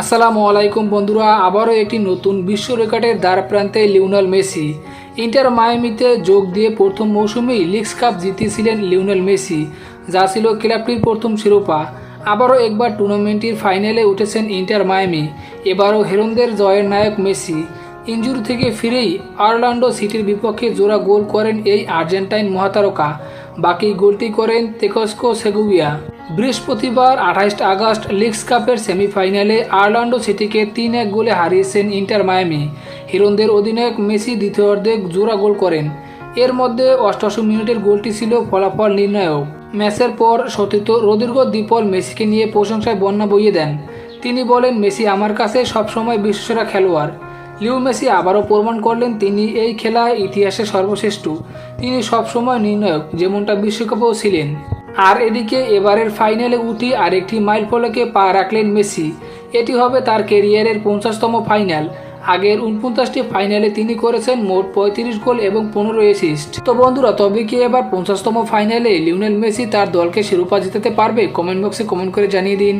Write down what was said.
আসসালামু আলাইকুম বন্ধুরা, আবারও একটি নতুন বিশ্ব রেকর্ডের দ্বার প্রান্তে লিওনাল মেসি। ইন্টার মায়ামিতে যোগ দিয়ে প্রথম মৌসুমেই লিগস কাপ জিতেছিলেন লিওনাল মেসি, যা ছিল ক্লাবটির প্রথম শিরোপা। আবারও একবার টুর্নামেন্টটির ফাইনালে উঠেছেন ইন্টার মায়ামি, এবারও হেরনদের জয়ের নায়ক মেসি। ইঞ্জুরি থেকে ফিরেই অরল্যান্ডো সিটির বিপক্ষে জোড়া গোল করেন এই আর্জেন্টাইন মহাতারকা, বাকি গোলটি করেন তেকস্কো সেগুবিয়া। বৃহস্পতিবার আঠাইশ আগস্ট লিগস কাপের সেমিফাইনালে আর্লান্ডো সিটিকে তিন এক গোলে হারিয়েছেন ইন্টার মায়ামি। হিরনদের অধিনায়ক মেসি দ্বিতীয়ার্ধে জোড়া গোল করেন। এর মধ্যে অষ্টাশি মিনিটের গোলটি ছিল ফলাফল নির্ণায়ক। ম্যাচের পর সতীর্থ রদির্গ দীপল মেসিকে নিয়ে প্রশংসায় বন্যা বইয়ে দেন। তিনি বলেন, মেসি আমার কাছে সবসময় বিশ্বসেরা খেলোয়াড়। লিও মেসি আবারও প্রমাণ করলেন, তিনি এই খেলায় ইতিহাসে সর্বশ্রেষ্ঠ। তিনি সবসময় নির্ণায়ক, যেমনটা বিশ্বকাপেও ছিলেন। আর এদিকে এবারের ফাইনালে উঠি আরেকটি মাইল ফলকে পা রাখলেন মেসি। এটি হবে তার কেরিয়ারের পঞ্চাশতম ফাইনাল। আগের উনপঞ্চাশটি ফাইনালে তিনি করেছেন মোট পঁয়ত্রিশ গোল এবং পনেরো অ্যাসিস্ট তো বন্ধুরা, তবে কি এবার পঞ্চাশতম ফাইনালে লিওনেল মেসি তার দলকে শিরোপা জিতাতে পারবে? কমেন্ট বক্সে কমেন্ট করে জানিয়ে দিন।